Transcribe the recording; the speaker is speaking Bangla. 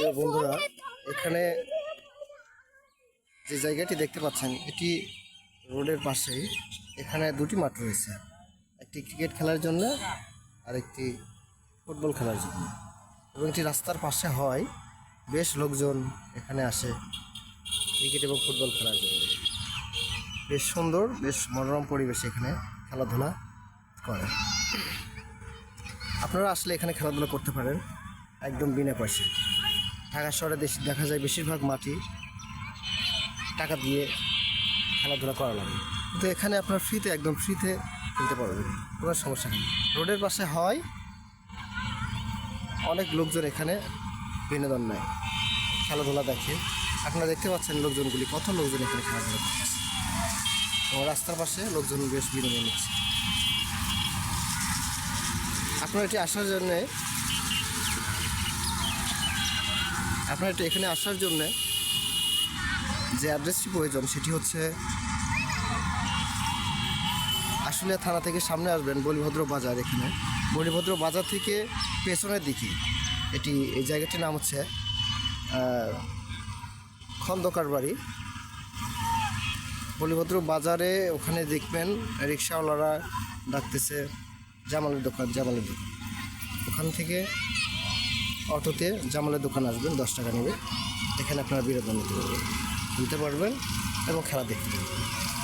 প্রিয় বন্ধুরা, এখানে যে জায়গাটি দেখতে পাচ্ছেন, এটি রোডের পাশেই। এখানে দুটি মাঠ রয়েছে, একটি ক্রিকেট খেলার জন্য আর একটি ফুটবল খেলার জন্য। এবং এটি রাস্তার পাশে হয়, বেশ লোকজন এখানে আসে ক্রিকেট এবং ফুটবল খেলার জন্য। বেশ সুন্দর, বেশ মনোরম পরিবেশ এখানে খেলাধুলা করে। আপনারা আসলে এখানে খেলাধুলা করতে পারেন, একদম বিনা পয়সায়। ঢাকা শহরে দেশ- দেখা যায় বেশিরভাগ মাটি টাকা দিয়ে খেলাধুলা করা লাগে। কিন্তু এখানে আপনার ফ্রিতে একদম ফ্রিতে খেলতে পারবেন, কোনো সমস্যা নেই। রোডের পাশে হয়, অনেক লোকজন এখানে বিনোদন নেয়, খেলাধুলা দেখে। আপনারা দেখতে পাচ্ছেন লোকজনগুলি, কত লোকজন এখানে খেলাধুলা করছে। এবং রাস্তার পাশে লোকজন বেশ বিনোদন নিচ্ছে। আপনার এটি আসার জন্যে আপনার এটি এখানে আসার জন্যে যে অ্যাড্রেসটি প্রয়োজন, সেটি হচ্ছে আশুলিয়া থানা থেকে সামনে আসবেন বলিভদ্র বাজার এখানে। বলিভদ্র বাজার থেকে পেছনের দিকে এটি, এই জায়গাটির নাম হচ্ছে খন্দকার বাড়ি। বলিভদ্র বাজারে ওখানে দেখবেন রিক্সাওয়ালারা ডাকতেছে, জামালের দোকান জামালের দোকান। ওখান থেকে অটোতে জামালের দোকান আসবেন, দশ টাকা নেবে। এখানে আপনারা বিনোদন নিতে পারবেন। নিতে পারবেন এবং খেলা দেখতে পারবেন।